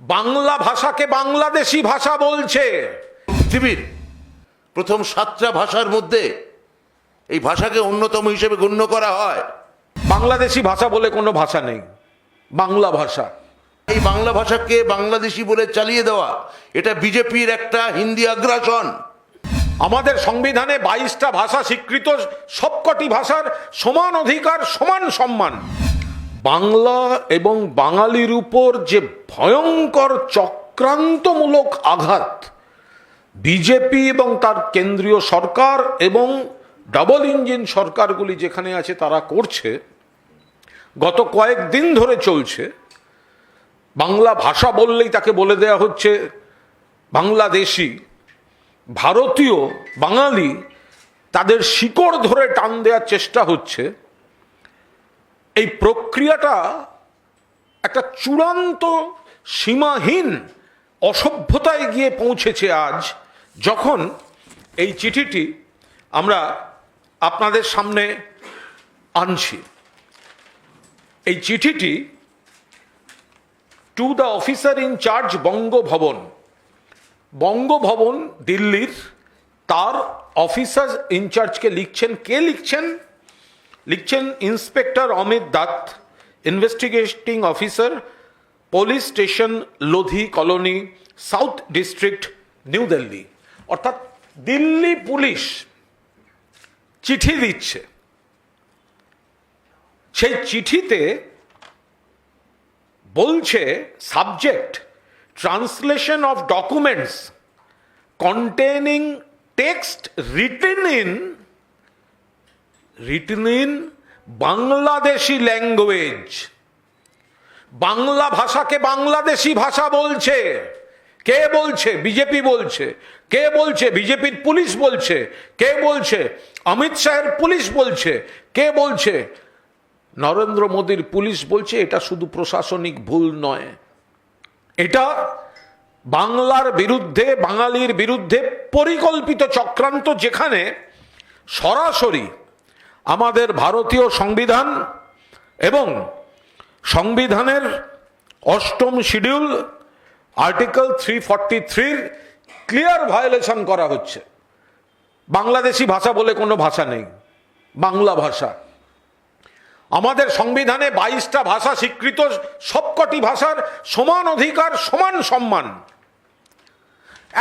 বাংলা ভাষাকে বাংলাদেশি ভাষা বলছে। পৃথিবীর প্রথম সাতটা ভাষার মধ্যে এই ভাষাকে অন্যতম হিসেবে গণ্য করা হয়। বাংলাদেশি ভাষা বলে কোনো ভাষা নেই। বাংলা ভাষা। এই বাংলা ভাষাকে বাংলাদেশি বলে চালিয়ে দেওয়া এটা বিজেপির একটা হিন্দি আগ্রাসন। আমাদের সংবিধানে বাইশটা ভাষা স্বীকৃত সবকটি ভাষার সমান অধিকার সমান সম্মান। বাংলা এবং বাঙালির উপর যে ভয়ঙ্কর চক্রান্তমূলক আঘাত, বিজেপি এবং তার কেন্দ্রীয় সরকার এবং ডাবল ইঞ্জিন সরকারগুলি যেখানে আছে তারা করছে, গত কয়েকদিন ধরে চলছে। বাংলা ভাষা বললেই তাকে বলে দেয়া হচ্ছে বাংলাদেশি, ভারতীয়, বাঙালি, তাদের শিকড় ধরে টান দেওয়ার চেষ্টা হচ্ছে। এই প্রক্রিয়াটা একটা চূড়ান্ত সীমাহীন অসভ্যতায় গিয়ে পৌঁছেছে আজ, যখন এই চিঠিটি আমরা আপনাদের সামনে আনছি। এই চিঠিটি to the officer in charge Banga Bhavan. Banga Bhavan দিল্লির তার অফিসার ইনচার্জকে লিখছেন, কে লিখছেন? লিখছেন inspector Amit Dutt, investigating officer, police station, Lodhi colony, south district, New Delhi. অর্থাৎ দিল্লি পুলিশ চিঠি দিচ্ছে। সেই চিঠিতে বলছে, subject, translation of documents containing text written in written in Bangladeshi language Bangla ভাষাকে বাংলাদেশি ভাষা বলছে। কে বলছে? বিজেপি বলছে। কে বলছে? বিজেপির পুলিশ বলছে। কে বলছে? অমিত শাহের পুলিশ বলছে। কে বলছে? নরেন্দ্র মোদীর পুলিশ বলছে, এটা শুধু প্রশাসনিক ভুল নয়। এটা বাংলার বিরুদ্ধে, বাঙালির বিরুদ্ধে পরিকল্পিত চক্রান্ত যেখানে সরাসরি আমাদের ভারতীয় সংবিধান এবং সংবিধানের অষ্টম শিডিউল, আর্টিকেল থ্রি ফর্টি থ্রির ক্লিয়ার ভায়োলেশন করা হচ্ছে। বাংলাদেশি ভাষা বলে কোনো ভাষা নেই, বাংলা ভাষা। আমাদের সংবিধানে বাইশটা ভাষা স্বীকৃত, সবকটি ভাষার সমান অধিকার, সমান সম্মান।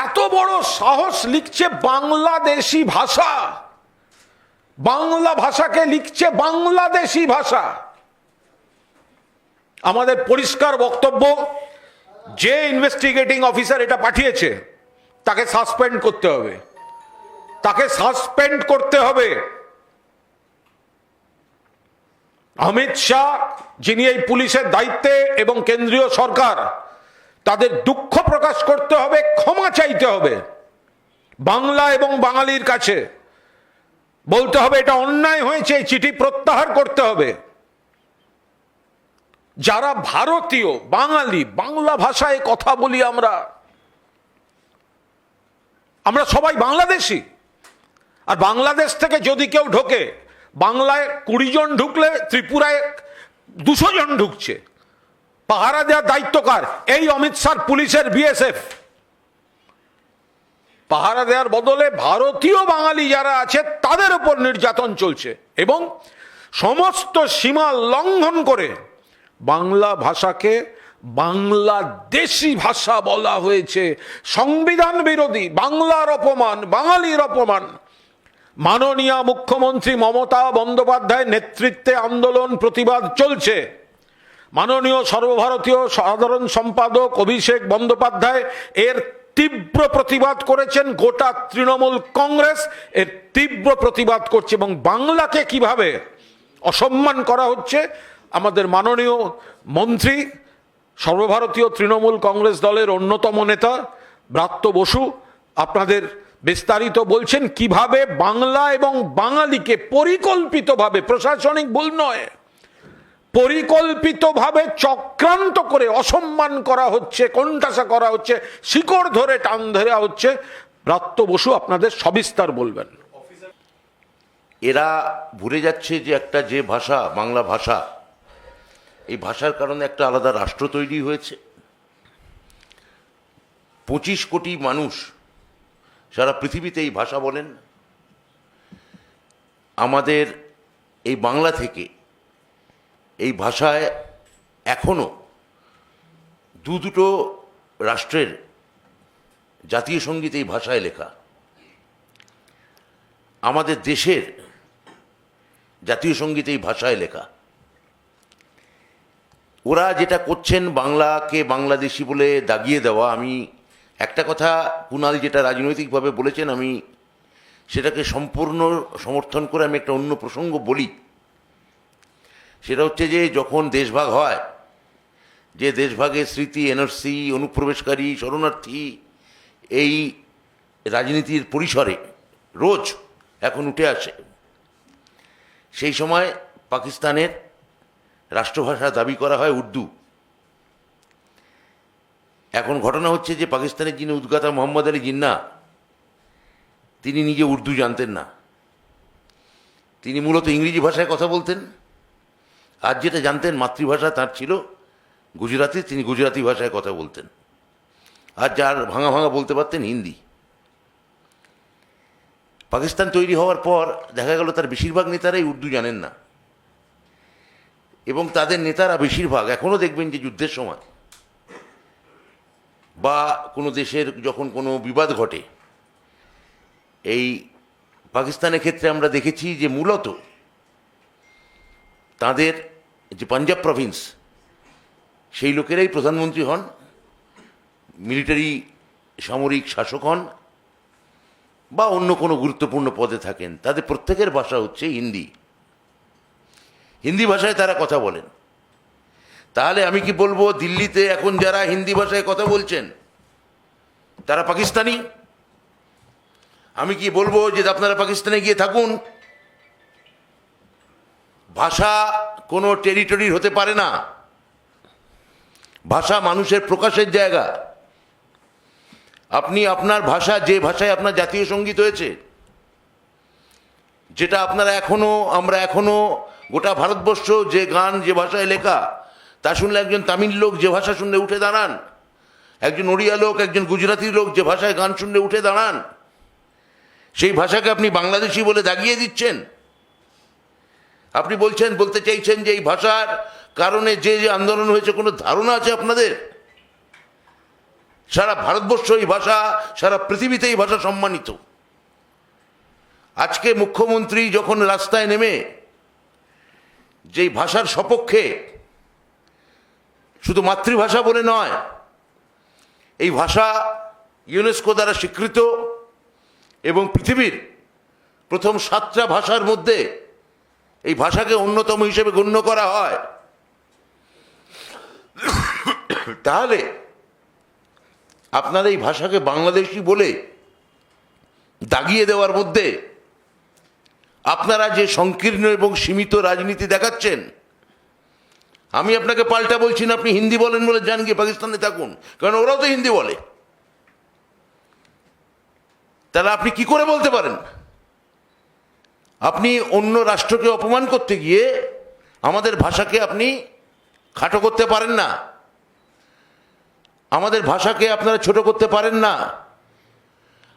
এত বড় সাহস লিখছে বাংলাদেশি ভাষা। বাংলা ভাষাকে লিখছে বাংলাদেশি ভাষা। আমাদের পরিষ্কার বক্তব্য, যে ইনভেস্টিগেটিং অফিসার এটা পাঠিয়েছে, তাকে সাসপেন্ড করতে হবে। তাকে সাসপেন্ড করতে হবে। অমিত শাহ, যিনি এই পুলিশের দায়িত্বে এবং কেন্দ্রীয় সরকার, তাদের দুঃখ প্রকাশ করতে হবে, ক্ষমা চাইতে হবে। বাংলা এবং বাঙালির কাছে। বলতে হবে এটা অন্যায় হয়েছে, এই চিঠি প্রত্যাহার করতে হবে। যারা ভারতীয়, বাঙালি, বাংলা ভাষায় কথা বলি আমরা আমরা সবাই বাংলাদেশি। আর বাংলাদেশ থেকে যদি কেউ ঢোকে, বাংলায় কুড়ি জন ঢুকলে ত্রিপুরায় দুশো জন ঢুকছে। পাহারা দেওয়ার দায়িত্ব কার? এই অমিত শাহ পুলিশের বিএসএফ পাহারা দেওয়ার বদলে ভারতীয় বাঙালি যারা আছে, তাদের উপর নির্যাতন চলছে এবং সমস্ত সীমা লঙ্ঘন করে বাংলা ভাষাকে বাংলাদেশি ভাষা বলা হয়েছে। সংবিধান বিরোধী, বাংলার অপমান, বাঙালির অপমান। মাননীয় মুখ্যমন্ত্রী মমতা বন্দ্যোপাধ্যায় নেতৃত্বে আন্দোলন প্রতিবাদ চলছে। মাননীয় সর্বভারতীয় সাধারণ সম্পাদক অভিষেক বন্দ্যোপাধ্যায় এর তীব্র প্রতিবাদ করেছেন গোটা তৃণমূল কংগ্রেস। এর তীব্র প্রতিবাদ করছে এবং বাংলাকে কীভাবে অসম্মান করা হচ্ছে, আমাদের মাননীয় মন্ত্রী, সর্বভারতীয় তৃণমূল কংগ্রেস দলের অন্যতম নেতা ব্রাত্য বসু, আপনাদের বিস্তারিত বলছেন কীভাবে বাংলা এবং বাঙালিকে পরিকল্পিতভাবে প্রশাসনিক ভুল নয়। পরিকল্পিতভাবে চক্রান্ত করে অসম্মান করা হচ্ছে, কোণঠাসা করা হচ্ছে, শিকড় ধরে টান ধরা হচ্ছে। ব্রাত্য বসু আপনাদের সবিস্তার বলবেন। এরা ভুলে যাচ্ছে যে একটা যে ভাষা, বাংলা ভাষা, এই ভাষার কারণে একটা আলাদা রাষ্ট্র তৈরি হয়েছে। পঁচিশ কোটি মানুষ সারা পৃথিবীতে এই ভাষা বলেন। আমাদের এই বাংলা থেকে এই ভাষায় এখনও দু দুটো রাষ্ট্রের জাতীয় সংগীত এই ভাষায় লেখা। আমাদের দেশের জাতীয় সংগীত এই ভাষায় লেখা। ওরা যেটা করছেন বাংলাকে বাংলাদেশি বলে দাগিয়ে দেওয়া, আমি একটা কথা কুণাল যেটা রাজনৈতিকভাবে বলেছেন, আমি সেটাকে সম্পূর্ণ সমর্থন করে আমি একটা অন্য প্রসঙ্গ বলি। সেটা হচ্ছে যে যখন দেশভাগ হয়, যে দেশভাগের স্মৃতি এনআরসি অনুপ্রবেশকারী, শরণার্থী, এই রাজনীতির পরিসরে রোজ এখন উঠে আসে। সেই সময় পাকিস্তানের রাষ্ট্রভাষা দাবি করা হয় উর্দু। এখন ঘটনা হচ্ছে যে পাকিস্তানের যিনি উদ্গাতা মোহাম্মদ আলী জিন্না, তিনি নিজে উর্দু জানতেন না। তিনি মূলত ইংরেজি ভাষায় কথা বলতেন। আর যেটা জানতেন মাতৃভাষা তার ছিল গুজরাটি তিনি গুজরাটি ভাষায় কথা বলতেন। আর যার ভাঙা ভাঙা বলতে পারতেন হিন্দি। পাকিস্তান তৈরি হওয়ার পর দেখা গেল তার বেশিরভাগ নেতারাই উর্দু জানেন না। এবং তাদের নেতারা বেশিরভাগ এখনও দেখবেন যে যুদ্ধের সময় বা কোনো দেশের যখন কোনো বিবাদ ঘটে, এই পাকিস্তানের ক্ষেত্রে আমরা দেখেছি যে মূলত তাদের যে পাঞ্জাব প্রভিন্স সেই লোকেরাই প্রধানমন্ত্রী হন মিলিটারি সামরিক শাসক হন, বা অন্য কোনো গুরুত্বপূর্ণ পদে থাকেন। তাদের প্রত্যেকের ভাষা হচ্ছে হিন্দি। হিন্দি ভাষায় তারা কথা বলেন। তাহলে আমি কি বলব, দিল্লিতে এখন যারা হিন্দি ভাষায় কথা বলছেন, তারা পাকিস্তানি? আমি কি বলব যে আপনারা পাকিস্তানে গিয়ে থাকুন। ভাষা কোনো টেরিটরির হতে পারে না। ভাষা মানুষের প্রকাশের জায়গা। আপনি আপনার ভাষা, যে ভাষায় আপনার জাতীয় সংগীত হয়েছে, যেটা আপনারা এখনও, আমরা এখনও গোটা ভারতবর্ষ যে গান, যে ভাষায় লেখা, তা শুনলে একজন তামিল লোক যে ভাষা শুনলে উঠে দাঁড়ান, একজন ওড়িয়া লোক, একজন গুজরাতি লোক যে ভাষায় গান শুনলে উঠে দাঁড়ান, সেই ভাষাকে আপনি বাংলাদেশি বলে দাগিয়ে দিচ্ছেন। আপনি বলছেন, বলতে চাইছেন যে এই ভাষার কারণে যে যে আন্দোলন হয়েছে, কোনো ধারণা আছে আপনাদের? সারা ভারতবর্ষ এই ভাষা, সারা পৃথিবীতে এই ভাষা সম্মানিত। আজকে মুখ্যমন্ত্রী যখন রাস্তায় নেমে, যেই ভাষার সপক্ষে, শুধু মাতৃভাষা বলে নয়, এই ভাষা ইউনেস্কো দ্বারা স্বীকৃত এবং পৃথিবীর প্রথম সাতটা ভাষার মধ্যে এই ভাষাকে অন্যতম হিসেবে গণ্য করা হয়। তাহলে আপনার এই ভাষাকে বাংলাদেশি বলে দাগিয়ে দেওয়ার মধ্যে আপনারা যে সংকীর্ণ এবং সীমিত রাজনীতি দেখাচ্ছেন, আমি আপনাকে পাল্টা বলছি না, আপনি হিন্দি বলেন বলে যান গিয়ে পাকিস্তানে থাকুন, কারণ ওরাও তো হিন্দি বলে। তাহলে আপনি কি করে বলতে পারেন? আপনি অন্য রাষ্ট্রকে অপমান করতে গিয়ে আমাদের ভাষাকে আপনি খাটো করতে পারেন না। আমাদের ভাষাকে আপনারা ছোট করতে পারেন না।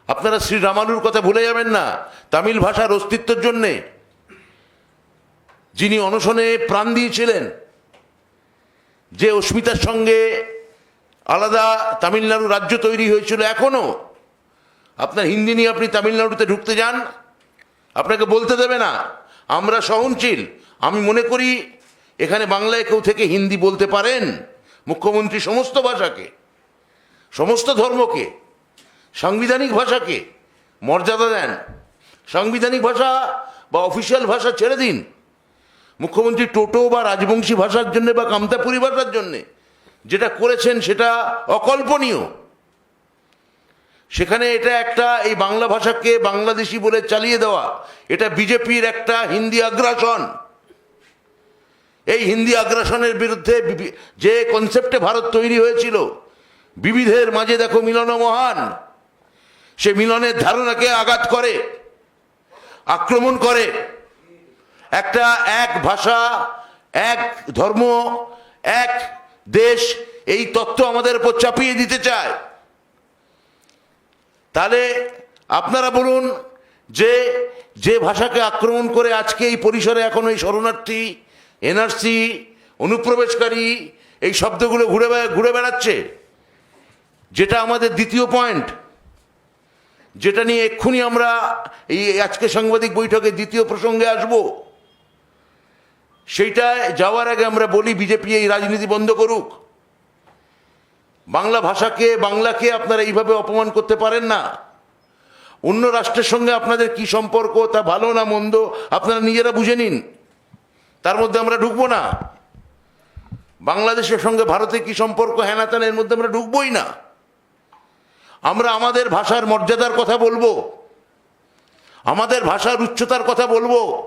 আপনারা শ্রী রামানুর কথা ভুলে যাবেন না। তামিল ভাষার অস্তিত্বের জন্যে যিনি অনশনে প্রাণ দিয়েছিলেন, যে অস্মিতার সঙ্গে আলাদা তামিলনাড়ু রাজ্য তৈরি হয়েছিল এখনও, আপনার হিন্দি নিয়ে আপনি তামিলনাড়ুতে ঢুকতে যান আপনাকে বলতে দেবে না। আমরা সহনশীল। আমি মনে করি, এখানে বাংলায় কেউ থেকে হিন্দি বলতে পারেন। মুখ্যমন্ত্রী সমস্ত ভাষাকে, সমস্ত ধর্মকে, সাংবিধানিক ভাষাকে মর্যাদা দেন। সাংবিধানিক ভাষা বা অফিসিয়াল ভাষা ছেড়ে দিন। মুখ্যমন্ত্রী টোটো বা রাজবংশী ভাষার জন্য বা কামতাপুরী ভাষার জন্যে যেটা করেছেন সেটা অকল্পনীয়। সেখানে এটা একটা এই বাংলা ভাষাকে বাংলাদেশি বলে চালিয়ে দেওয়া। এটা বিজেপির একটা হিন্দি আগ্রাসন। এই হিন্দি আগ্রাসনের বিরুদ্ধে যে কনসেপ্টে ভারত তৈরি হয়েছিল, বিবিধের মাঝে দেখো মিলন মহান। সে মিলনের ধারণাকে আঘাত করে, আক্রমণ করে। একটা এক ভাষা, এক ধর্ম, এক দেশ এই তত্ত্ব আমাদের উপর চাপিয়ে দিতে চায়। তাহলে আপনারা বলুন যে যে ভাষাকে আক্রমণ করে আজকে এই পরিসরে এখন এই শরণার্থী, এনআরসি, অনুপ্রবেশকারী, এই শব্দগুলো ঘুরে ঘুরে বেড়াচ্ছে। যেটা আমাদের দ্বিতীয় পয়েন্ট, যেটা নিয়ে এক্ষুনি আমরা এই আজকে সাংবাদিক বৈঠকে দ্বিতীয় প্রসঙ্গে আসব, সেইটায় যাওয়ার আগে আমরা বলি, বিজেপি এই রাজনীতি বন্ধ করুক। বাংলা ভাষাকে, বাংলাকে আপনারা এইভাবে অপমান করতে পারেন না। অন্য রাষ্ট্রের সঙ্গে আপনাদের কি সম্পর্ক, তা ভালো না মন্দ, আপনারা নিজেরা বুঝে নিন। তার মধ্যে আমরা ঢুকবো না। বাংলাদেশের সঙ্গে ভারতের কি সম্পর্ক হ্যানাতান এর মধ্যে আমরা ঢুকবোই না। আমরা আমাদের ভাষার মর্যাদার কথা বলব। আমাদের ভাষার উচ্চতার কথা বলব।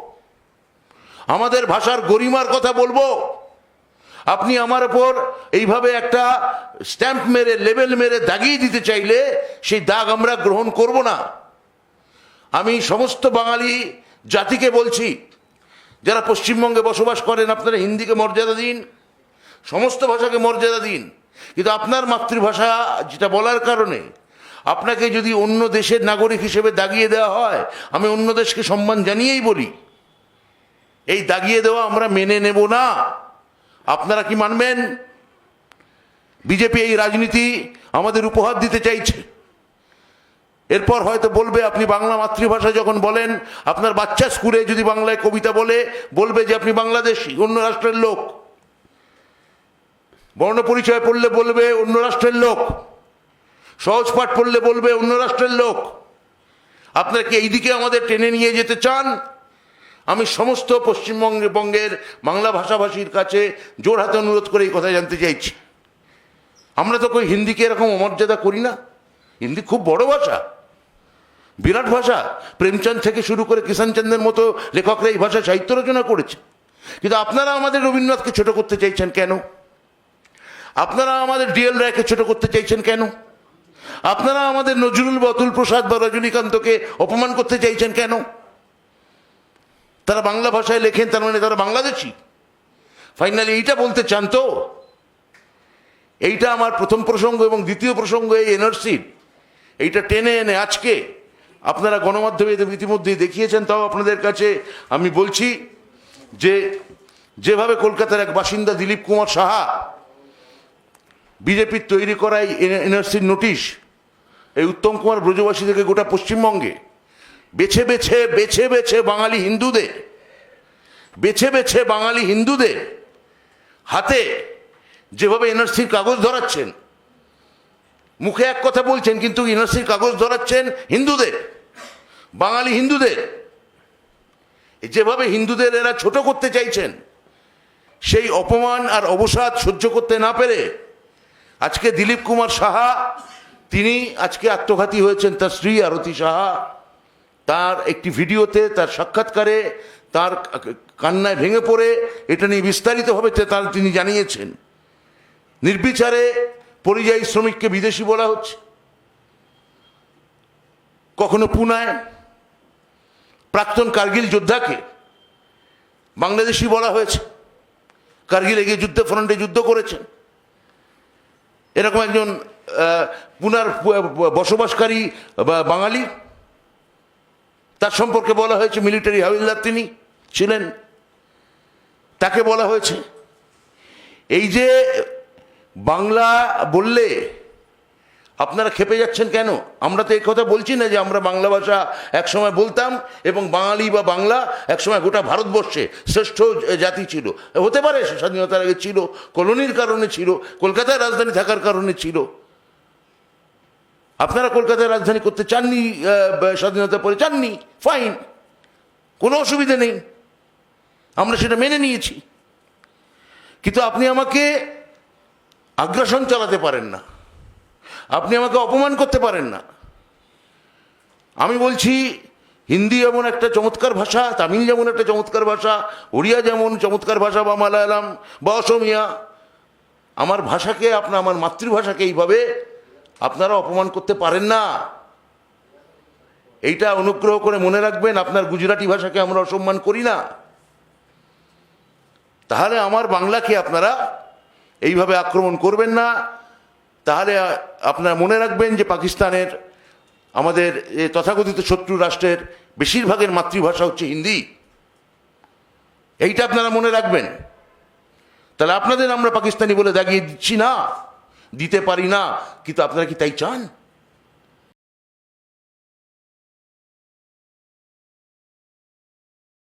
আমাদের ভাষার গরিমার কথা বলব। আপনি আমার ওপর এইভাবে একটা স্ট্যাম্প মেরে, লেবেল মেরে দাগিয়ে দিতে চাইলে সেই দাগ আমরা গ্রহণ করব না। আমি সমস্ত বাঙালি জাতিকে বলছি, যারা পশ্চিমবঙ্গে বসবাস করেন, আপনারা হিন্দিকে মর্যাদা দিন, সমস্ত ভাষাকে মর্যাদা দিন। কিন্তু আপনার মাতৃভাষা যেটা বলার কারণে আপনাকে যদি অন্য দেশের নাগরিক হিসেবে দাগিয়ে দেওয়া হয়, আমি অন্য দেশকে সম্মান জানিয়েই বলি। এই দাগিয়ে দেওয়া আমরা মেনে নেব না। আপনারা কি মানবেন? বিজেপি এই রাজনীতি আমাদের উপহার দিতে চাইছে। এরপর হয়তো বলবে, আপনি বাংলা মাতৃভাষা যখন বলেন, আপনার বাচ্চা স্কুলে যদি বাংলায় কবিতা বলে, বলবে যে আপনি বাংলাদেশি, অন্য রাষ্ট্রের লোক। বর্ণ পরিচয় পড়লে বলবে, অন্য রাষ্ট্রের লোক। সহজ পাঠ পড়লে বলবে, অন্য রাষ্ট্রের লোক। আপনারা কি এইদিকে আমাদের টেনে নিয়ে যেতে চান? আমি সমস্ত পশ্চিমবঙ্গে বঙ্গের বাংলা ভাষাভাষীর কাছে জোর হাতে অনুরোধ করে এই কথা জানতে চাইছি। আমরা তো কই হিন্দিকে এরকম অমর্যাদা করি না। হিন্দি খুব বড় ভাষা। বিরাট ভাষা। প্রেমচাঁদ থেকে শুরু করে কিষানচন্দ্রের মতো লেখকরা এই ভাষা সাহিত্য রচনা করেছে। কিন্তু আপনারা আমাদের রবীন্দ্রনাথকে ছোট করতে চাইছেন কেন? আপনারা আমাদের ডিএল রায়কে ছোট করতে চাইছেন কেন? আপনারা আমাদের নজরুল বা অতুল প্রসাদ বা রজনীকান্তকে অপমান করতে চাইছেন কেন? তারা বাংলা ভাষায় লেখেন, তার মানে তারা বাংলাদেশি। ফাইনালি এইটা বলতে চান তো? এইটা আমার প্রথম প্রসঙ্গ এবং দ্বিতীয় প্রসঙ্গ এই এনআরসির এইটা টেনে এনে আজকে আপনারা গণমাধ্যমে ইতিমধ্যেই দেখিয়েছেন, তাও আপনাদের কাছে আমি বলছি যে যেভাবে কলকাতার এক বাসিন্দা দিলীপ কুমার সাহা বিজেপির তৈরি করা এই এনআরসির নোটিশ, এই উত্তম কুমার ব্রজবাসী থেকে গোটা পশ্চিমবঙ্গে বেছে বেছে বেছে বেছে বাঙালি হিন্দুদের, বেছে বেছে বাঙালি হিন্দুদের হাতে যেভাবে এনআরসির কাগজ ধরাচ্ছেন, মুখে এক কথা বলছেন, কিন্তু এনআরসির কাগজ ধরাচ্ছেন হিন্দুদের, বাঙালি হিন্দুদের। যেভাবে হিন্দুদের এরা ছোট করতে চাইছেন, সেই অপমান আর অবসাদ সহ্য করতে না পেরে আজকে দিলীপ কুমার সাহা, তিনি আজকে আত্মঘাতী হয়েছেন তার স্ত্রী আরতি সাহা। তার একটি ভিডিওতে তার সাক্ষাৎকারে তার কান্নায় ভেঙে পড়ে, এটা নিয়ে বিস্তারিতভাবে তার তিনি জানিয়েছেন। নির্বিচারে পরিযায়ী শ্রমিককে বিদেশি বলা হচ্ছে। কখনো পুনায় প্রাক্তন কার্গিল যোদ্ধাকে বাংলাদেশি বলা হয়েছে। কার্গিলে গিয়ে যুদ্ধ, ফ্রন্টে যুদ্ধ করেছেন। এরকম একজন পুনার বসবাসকারী বাঙালি তার সম্পর্কে বলা হয়েছে মিলিটারি হাবিলদার তিনি ছিলেন। তাকে বলা হয়েছে। এই যে বাংলা বললে আপনারা খেপে যাচ্ছেন কেন? আমরা তো এই কথা বলছি না যে আমরা বাংলা ভাষা একসময় বলতাম এবং বাঙালি বা বাংলা একসময় গোটা ভারতবর্ষে শ্রেষ্ঠ জাতি ছিল। হতে পারে স্বাধীনতার আগে ছিল, কলোনির কারণে ছিল কলকাতায় রাজধানী থাকার কারণে ছিল। আপনারা কলকাতায় রাজধানী করতে চাননি স্বাধীনতার পরে চাননি ফাইন কোনো অসুবিধা নেই। আমরা সেটা মেনে নিয়েছি। কিন্তু আপনি আমাকে আগ্রাসন চালাতে পারেন না। আপনি আমাকে অপমান করতে পারেন না। আমি বলছি, হিন্দি যেমন একটা চমৎকার ভাষা, তামিল যেমন একটা চমৎকার ভাষা, ওড়িয়া যেমন চমৎকার ভাষা বা মালায়ালাম বা অসমিয়া, আমার ভাষাকে, আপনার, আমার মাতৃভাষাকে এইভাবে আপনারা অপমান করতে পারেন না। এইটা অনুগ্রহ করে মনে রাখবেন, আপনার গুজরাটি ভাষাকে আমরা অসম্মান করি না। তাহলে আমার বাংলাকে আপনারা এইভাবে আক্রমণ করবেন না। তাহলে আপনারা মনে রাখবেন যে পাকিস্তানের আমাদের তথাকথিত শত্রু রাষ্ট্রের বেশিরভাগের মাতৃভাষা হচ্ছে হিন্দি। এইটা আপনারা মনে রাখবেন। তাহলে আপনাদের আমরা পাকিস্তানি বলে দাগিয়ে দিচ্ছি না। দিতে পারি না। কিন্তু আপনারা কি তাই চান?